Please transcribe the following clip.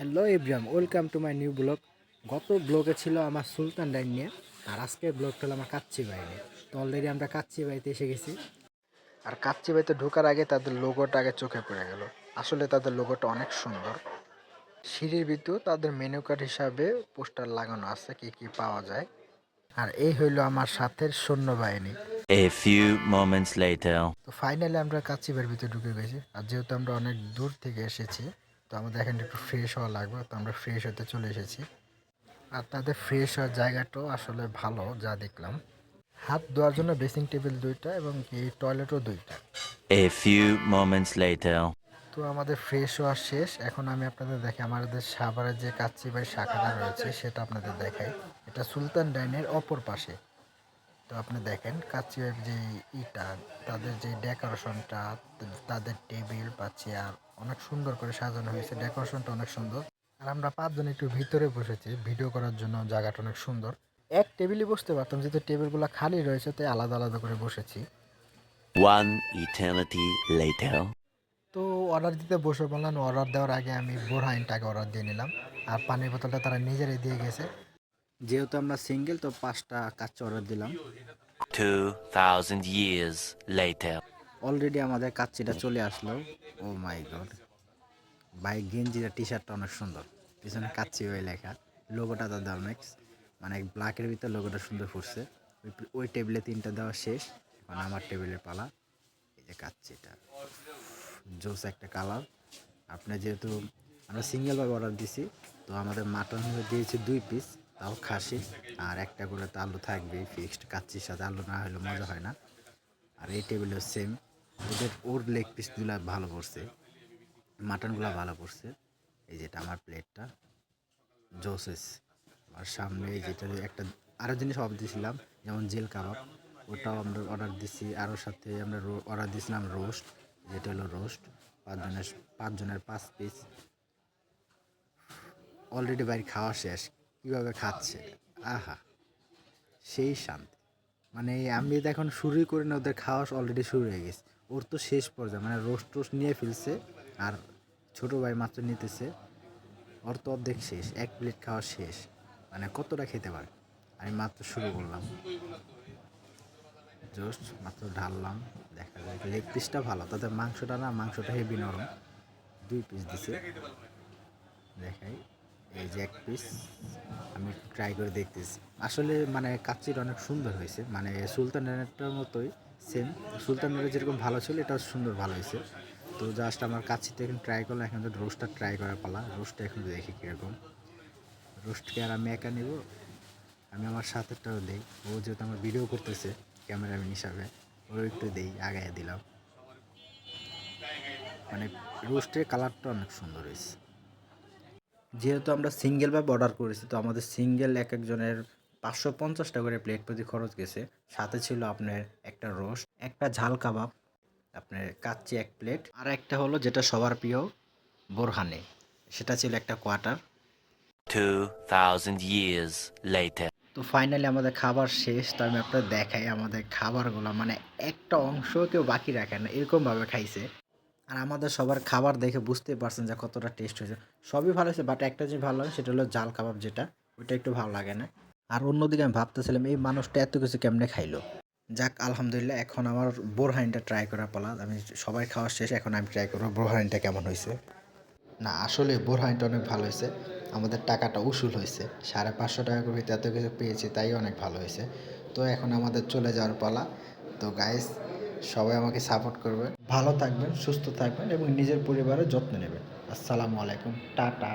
Hello Ibrahim welcome to my new blog গত ব্লগে ছিল আমার সুলতান ডাইন নিয়ে আর আজকের ব্লগটা হলো আমার কাচ্চি বাই নিয়ে। তো অলরেডি আমরা কাচ্চি বাড়িতে এসে গেছি। আর কাচ্চি বাড়িতে ঢোকার আগে তাদের লোগোটা আগে চোখে পড়ে গেল। আসলে তাদের লোগোটা অনেক সুন্দর। সিঁড়ির ভিতরেও তাদের মেনু কার্ড হিসাবে পোস্টার লাগানো আছে কি কি পাওয়া যায়। আর এই হইল আমার সাথের সৈন্যবাহিনী A few moments later. তো ফাইনালি আমরা কাচ্চিবার ভিতরে ঢুকে গেছি। আর যেহেতু আমরা অনেক দূর থেকে এসেছি তো আমাদের এখানে একটু ফ্রেশ হওয়া লাগবে তো আমরা ফ্রেশ হতে চলে এসেছি। আর তাদের ফ্রেশ হওয়ার জায়গাটাও আসলে ভালো যা দেখলাম। হাত ধোয়ার জন্য ড্রেসিং টেবিল দুইটা এবং কি টয়লেটও দুইটা। A few moments later. তো আমাদের ফ্রেশ হওয়া শেষ। এখন আমি আপনাদের দেখি আমাদের সাভারের যে কাচ্চিবাই শাখাটা রয়েছে সেটা আপনাদের দেখাই। এটা সুলতান ডাইনের অপর পাশে। তো আপনি দেখেন কাচ্চিবাই যে ইটা তাদের যে ডেকোরেশনটা তাদের টেবিল বা চেয়ার অনেক সুন্দর করে সাজানো হয়েছে। ডেকোরেশনটা অনেক সুন্দর। আর আমরা পাঁচজন একটু ভিতরে বসেছি ভিডিও করার জন্য জায়গাটা অনেক সুন্দর। এক টেবিলে বসতে পারতাম যেহেতু টেবিলগুলো খালি রয়েছে তাই আলাদা আলাদা করে বসেছি। One eternity later. তো অর্ডার দিতে বসে বললাম অর্ডার দেওয়ার আগে আমি বোরহাইনটাকে অর্ডার দিয়ে নিলাম। আর পানির বোতলটা তারা নিজেরাই দিয়ে গেছে। যেহেতু আমরা সিঙ্গেল তো পাঁচটা কাচ্চা অর্ডার দিলাম। Two thousand years later. Already আমাদের কাচ্চিটা চলে আসলো ও মাই গড ভাই গেঞ্জির টি শার্টটা অনেক সুন্দর। পিছনে কাচ্চি ওই লেখা লোগোটা তাদের অনেক মানে ব্ল্যাকের ভিতরে লোগোটা সুন্দর ফুটছে। ওই টেবিলে তিনটা দেওয়া শেষ এখন আমার টেবিলের পালা। এই যে কাচ্চিটা জোস একটা কালার আপনি যেহেতু আমরা সিঙ্গেলভাবে অর্ডার দিছি তো আমাদের মাটন দিয়েছি দুই পিস তাও খাসি, আর একটা করে তো আলু থাকবেই ফিক্সড কাচ্চির সাথে আলু না হলে মজা হয় না। আর এই টেবিলেও সেম ওদের ওর লেগ পিসগুলো ভালো পড়ছে মাটনগুলো ভালো পড়ছে। এই যেটা আমার প্লেটটা জোসেস আর সামনে যেটা একটা আরও জিনিস অর্ডার দিয়েছিলাম যেমন জেল কাবাব, ওটাও আমরা অর্ডার দিছি। আরও সাথে আমরা অর্ডার দিয়েছিলাম রোস্ট যেটা হলো রোস্ট পাঁচজনের পাঁচজনের পাঁচ পিস অলরেডি বাড়ি খাওয়া শেষ কীভাবে খাচ্ছে? আহা, সেই শান্তি। মানে আমি এখন শুরুই করি না, ওদের খাওয়া অলরেডি শুরু হয়ে গেছে। ওর তো শেষ পর্যায়ে মানে রোস্ট টোস্ট নিয়ে ফেলছে, আর ছোটো ভাই মাত্র নিতেছে। ওর তো অর্ধেক শেষ, এক প্লেট খাওয়া শেষ। মানে কতটা খেতে পারে? আমি মাত্র শুরু করলাম। জাস্ট মাত্র ঢাললাম, দেখা যায় লেগ পিসটা ভালো তাদের মাংসটা না, মাংসটা হেভি নরম। দুই পিস দিছে। দেখাই। এই যে এক পিস আমি ট্রাই করে দেখতেছি। আসলে মানে কাচ্চিটা অনেক সুন্দর হয়েছে। মানে সুলতান রানেরটার মতোই সেম সুলতান রানের যেরকম ভালো ছিল, এটাও সুন্দর ভালো হয়েছে। তো জাস্ট আমার কাচ্চিটা এখন ট্রাই করলাম, এখন তো রোস্টটা ট্রাই করার পালা। রোস্টটা এখন দেখি কীরকম। রোস্টকে আর আমি একা নেব? আমি আমার সাথেরটাও দিই। ও যেহেতু আমার ভিডিও করতেছে ক্যামেরাম্যান হিসাবে ওর একটু দেই, আগায় দিলাম। মানে রোস্টের কালারটা অনেক সুন্দর হয়েছে। যেহেতু আমরা সিঙ্গেল ভাবে অর্ডার করেছি তো আমাদের সিঙ্গেল এক একজনের পাঁচশো পঞ্চাশ টাকা করে প্লেট প্রতি খরচ গেছে। সাথে ছিল আপনার একটা রোস্ট একটা ঝাল কাবাব আপনার কাচ্চি এক প্লেট আর একটা হলো যেটা সবার প্রিয় বোরহানে। সেটা ছিল একটা কোয়ার্টার. তো ফাইনালি আমাদের খাবার শেষ তো আমি আপনাদের দেখাই আমাদের খাবারগুলো। মানে একটা অংশ কেউ বাকি রাখে না এরকমভাবে খাইছে। আর আমাদের সবার খাবার দেখে বুঝতে পারছেন যে কতটা টেস্ট হয়েছে। সবই ভালো হয়েছে বাট একটা জিনিস ভালো লাগে, সেটা হলো জাল কাবাব যেটা, ওইটা একটু ভালো লাগে না। আর অন্যদিকে আমি ভাবতেছিলাম, এই মানুষটা এত কিছু কেমনে খাইলো? যাক, আলহামদুলিল্লাহ, এখন আমার বোরহানিটা ট্রাই করার পালা। আমি সবাই খাওয়া শেষ এখন আমি ট্রাই করব, বোরহানিটা কেমন হয়েছে? না, আসলে বোরহাইনটা অনেক ভালো হয়েছে। আমাদের টাকাটা উসুল হয়েছে। সাড়ে পাঁচশো টাকা করে এত কিছু পেয়েছি, তাই অনেক ভালো হয়েছে। তো এখন আমাদের চলে যাওয়ার পালা। তো গাইস সবাই আমাকে সাপোর্ট করবে ভালো থাকবেন, সুস্থ থাকবেন এবং নিজের পরিবারের যত্ন নেবেন। আসসালামু আলাইকুম। টাটা।